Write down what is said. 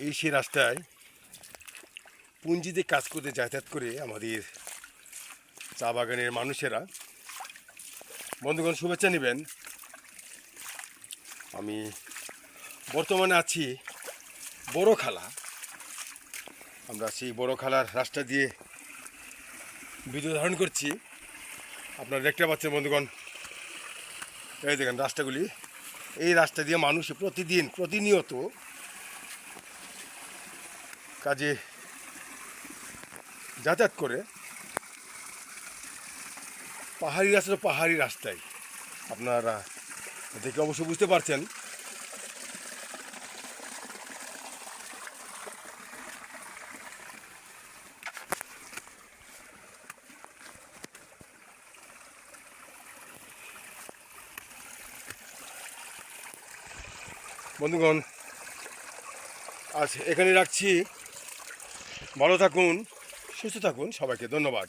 এই সে রাস্তায় পুঞ্জিতে কাজ করতে, যাতায়াত করে আমাদের চা বাগানের মানুষেরা। বন্ধুগণ, শুভেচ্ছা নেবেন। আমি বর্তমানে আছি বড় খালা আমরা সেই বড় খালার রাস্তা দিয়ে ভিডিও ধারণ করছি। আপনারা দেখতে পাচ্ছেন বন্ধুগণ, এই দেখেন রাস্তাগুলি। এই রাস্তা দিয়ে মানুষ প্রতিদিন, প্রতিনিয়ত কাজে যাতায়াত করে পাহাড়ি রাস্তা পাহাড়ি রাস্তায় আপনারা দেখে অবশ্য বুঝতে পারছেন। বন্ধুগণ, আজ এখানে রাখছি। ভালো থাকুন সুস্থ থাকুন সবাইকে ধন্যবাদ।